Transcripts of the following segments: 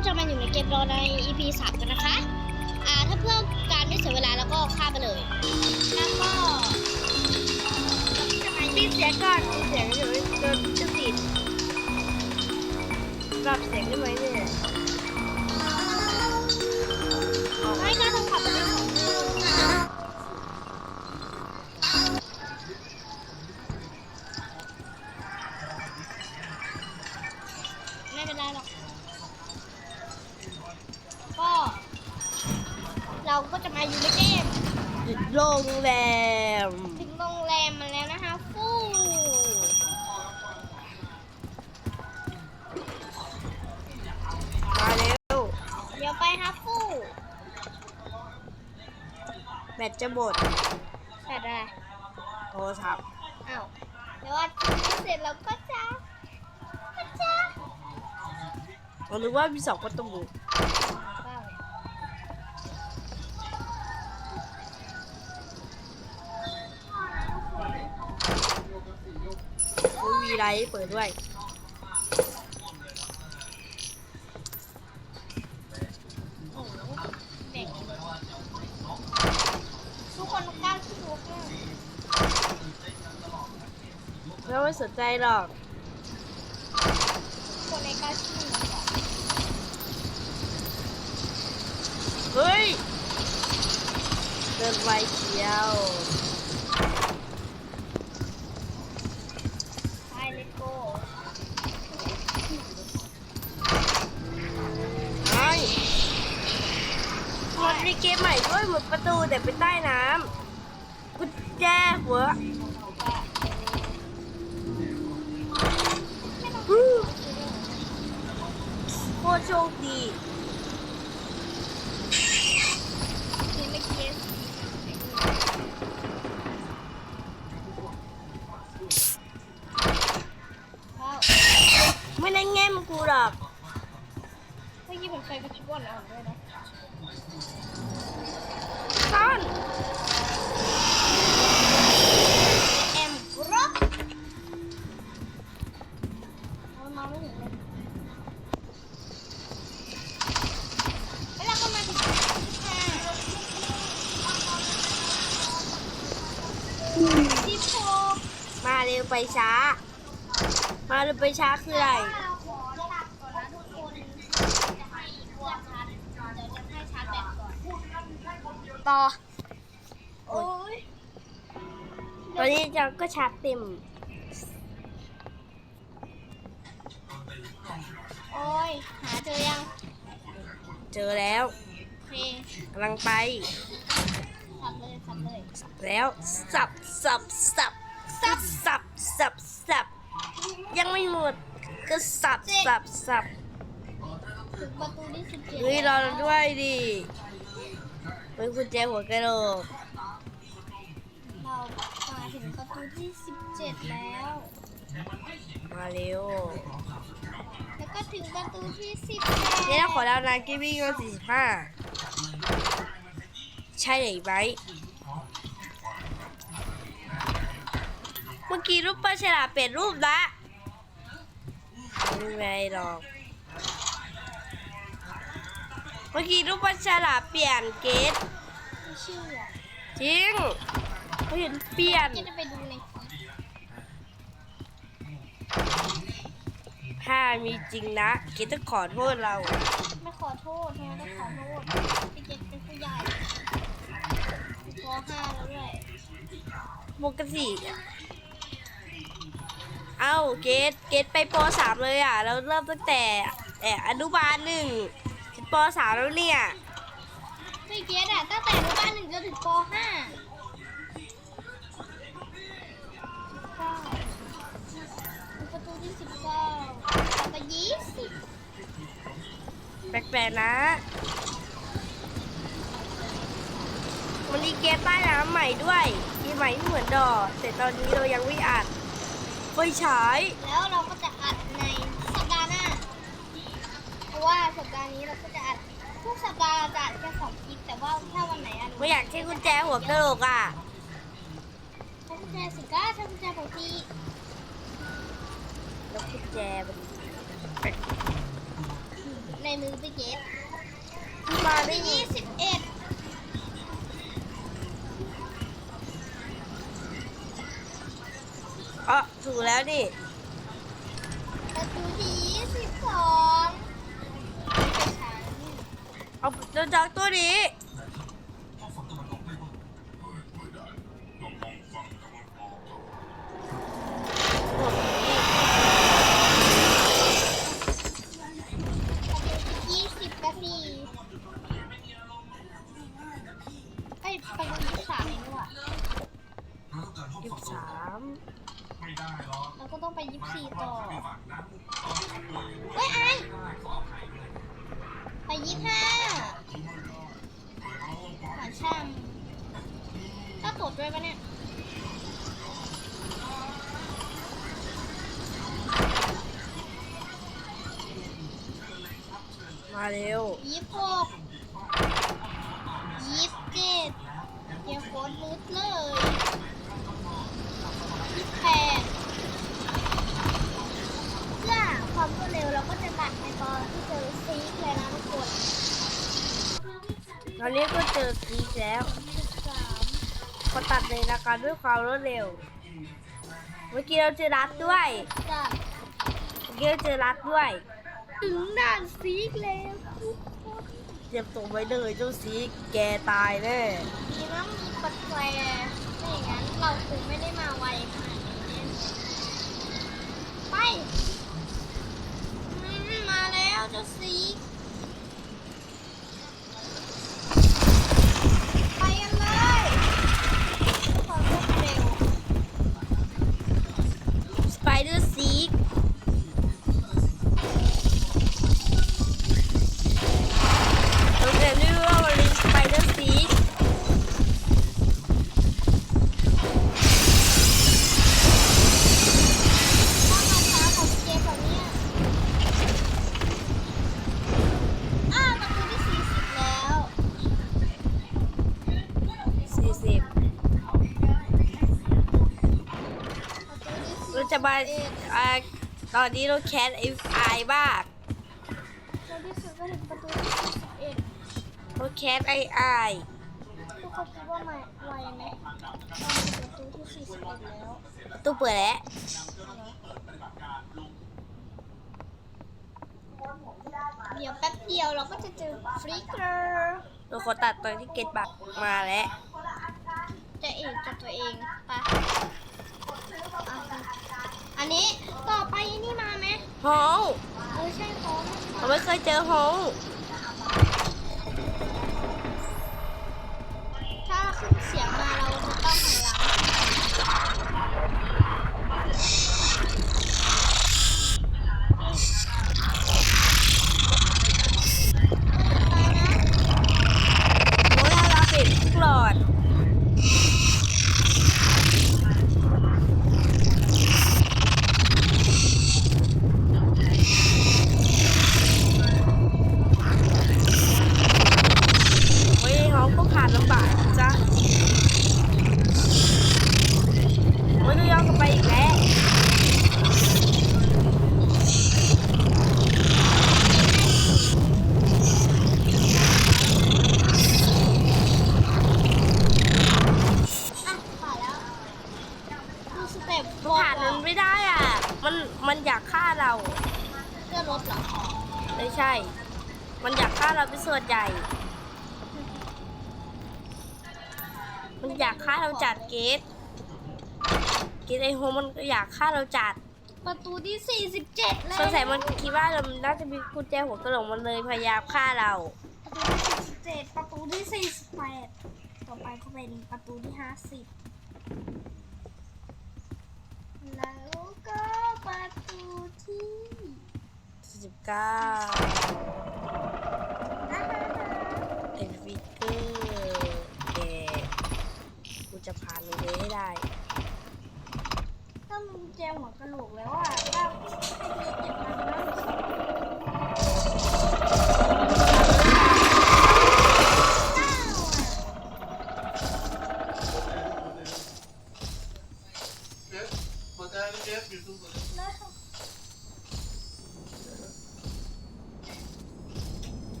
ก็จะมาอยู่ในเกมรอใน EP 3กันนะคะ อ่าถ้าเพื่อการไม่เสียเวลาแล้วก็ข้ามไปเลย แล้วก็จะมาปิดเสียก่อนเสียงเดี๋ยวโดนจะติดปรับเสียงได้ไหมเนี่ยให้การทำขับ โรงแรม ถึงโรงแรมมาแล้วนะคะฟูมาเร็ว เดี๋ยวไปฮะฟูแบตจะหมดแต่ได้โทรศัพท์อ้าวเดี๋ยวว่าเสร็จแล้วก็จะก็จะผมนึกว่ามีสองประตู ไลท์เปิดด้วย โอ้โหเด็กทุกคนกล้าที่ลุกเนี่แล้วไม่สนใจหรอก คนในกล้าที่ลุกอะเฮ้ยเดินไวเชียว ด้วยเหมือนประตูแต่เป็นใต้น้ำกุญแจหัวฮู้โคตรโชคดีที่ไม่เก็ตว้าวไม่ได้แง้มกูหรอกเมื่อกี้ผมเคยไปคิดว่าอ่อนด้วยนะ ไปช้า มาเร็วไปช้าคืออะไรเราขอตัดก่อนนะทุกคนจะให้เพื่อนชาร์จเดี๋ยวจะให้ชาร์จแบตก่อนต่อโอ้ยตอนนี้เราก็ชาร์จเต็ม โอ้ย หาเจอยัง เจอแล้วโอเคกำลังไป สับเลย สับเลยแล้ว สับ สับ สับ สับสับสับสับยังไม่หมดก็สับสับสับถึงประตูที่สิบเจ็ดเฮ้ยรอเราด้วยดิเฮ้ยคุณแจหัวกระโหลกเรามาถึงประตูที่สิบเจ็ดแล้ว มาเร็วแล้วก็ถึงประตูที่สิบนี่เราขอดาวนากิวี่ก็สี่สิบห้าใช่ไหม เมื่อกี้รูปปลาฉลามเปลี่ยนรูปละไม่เป็นไรหรอก เมื่อกี้รูปปลาฉลามเปลี่ยนเกตไม่เชื่อจริงเขาเห็นเปลี่ยนจะไปดูในคลิปถ้ามีจริงนะ เกตต้องขอโทษเรา ไม่ขอโทษทำไมต้องขอโทษพี่เจนเป็นผู้ใหญ่ป .5 แล้วด้วยปกติอะ เอ้าเกตเกตไปปสามเลยอะ เราเริ่มตั้งแต่แอบอนุบาลหนึ่งถึงปสามแล้วเนี่ยพี่เกดอะตั้งแต่อนุบาลหนึ่งจนถึงป .5 ประตูที่สิบเก้าต่อไปยี่สิบแปลกๆนะ วันนี้เกตใต้น้ำใหม่ด้วยมีใหม่ไม่เหมือนดอแต่ตอนนี้เรายังไม่อัด ไฟฉาย แล้วเราก็จะอัดในสัปดาห์หน้า เพราะว่าสัปดาห์นี้เราก็จะอัดทุกสัปดาห์เราจะอัดแค่สองคลิปแต่ว่าถ้าวันไหนอันไม่อยากใช้กุญแจหัวกระโหลกอะใช้กุญแจสิก้าใช้กุญแจของพี่แล้วกุญแจมันแปลกในมือพี่เกดมาได้ที่ไงยี่สิบเอ็ด อ๋อถูกแล้วดิประตูที่ยี่สิบสองเป็นฉันเอาเจ้าจากตัวนี้ ถ้าตรวจด้วยปะเนี่ยมาเร็วยี่สิบหกยี่สิบเจ็ดเดี๋ยวโคตรลุดเลยยี่สิบแปดเพื่อความรวดเร็วเราก็จะตัดในตอนที่เจอซีกเลยนะทุกคนตอนนี้ก็เจอซีกแล้ว ยี่สิบสามพอตัดเลยนะคะด้วยความรวดเร็ว เมื่อกี้เราเจอรัดด้วยจัดเมื่อกี้เราเจอรัดด้วย ถึงด่านซีกแล้วทุกคนเตรียมตัวไว้เลยเจ้าซีกแกตายแน่ดีนะมีปัดแควไม่อย่างนั้นเราคงไม่ได้มาไวขนาดนี้ไปอืมมาแล้วเจ้าซีก ไปกันเลยความรวดเร็ว สไปเดอร์ซีกโรงเรียนเรียกว่าวันนี้สไปเดอร์ซีก ถ้ามาช้าของเจมแบบเนี้ยอ้าวประตูที่สี่สิบแล้ว สี่สิบ ประตูที่สี่ เราจะมา อ่าตอนนี้เราแคสไอไอบ้างในที่สุดก็ถึงประตูที่สี่สิบเอ็ดเราแคสไอไอทุกคนคิดว่ามาไวไหมเราถึงประตูที่สี่สิบเอ็ดแล้วตู้เปิดแล้ว เดี๋ยวแป๊บเดียวเราก็จะเจอฟลิกเกอร์เราขอตัดตอนที่เกตบักมาแล้ว จะเอกจะตัวเองไปอะ อันนี้ต่อไปนี่มาไหม ฮองเออใช่ของ เราไม่เคยเจอฮอง ส่วนใหญ่ มันอยากฆ่าเราจัดเกตเกตไอโฮมันก็อยากฆ่าเราจัดประตูที่ 47แล้วสงสัยมันคิดว่าเราน่าจะมีกุญแจหัวกระโหลกมันเลยพยายามฆ่าเราประตูที่ 47 ประตูที่ 48 ต่อไปก็เป็นประตูที่ 50 แล้วก็ประตูที่19 เอ็นฟิกเกอร์แกกูจะผ่านเลยให้ได้ ถ้ามึงแจมหัวกระโหลกแล้วอะถ้าให้เจ็บ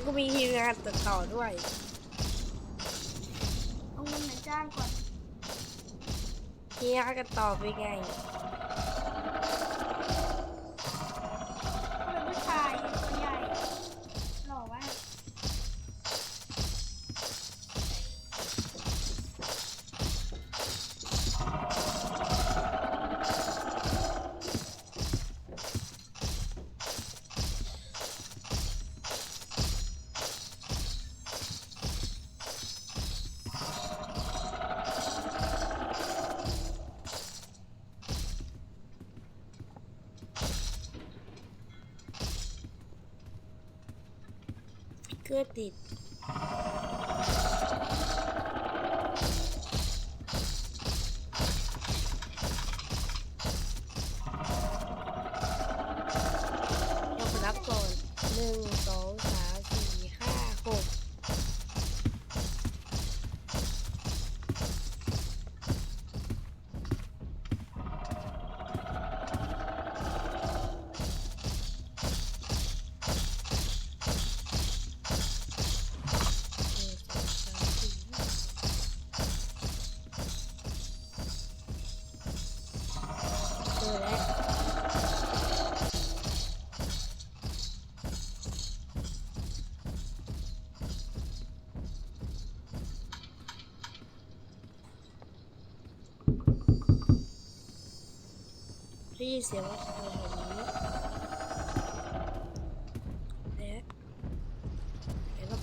ล้วก็มีทีมงานติดต่อด้วยเอาเงินมาจ้างก่อนเฮียกันต่อไปไง เกอร์ติดเราไปรับก่อนหนึ่ง iyiyiz yavaş. Ve... Ve bak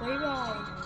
Bye bye.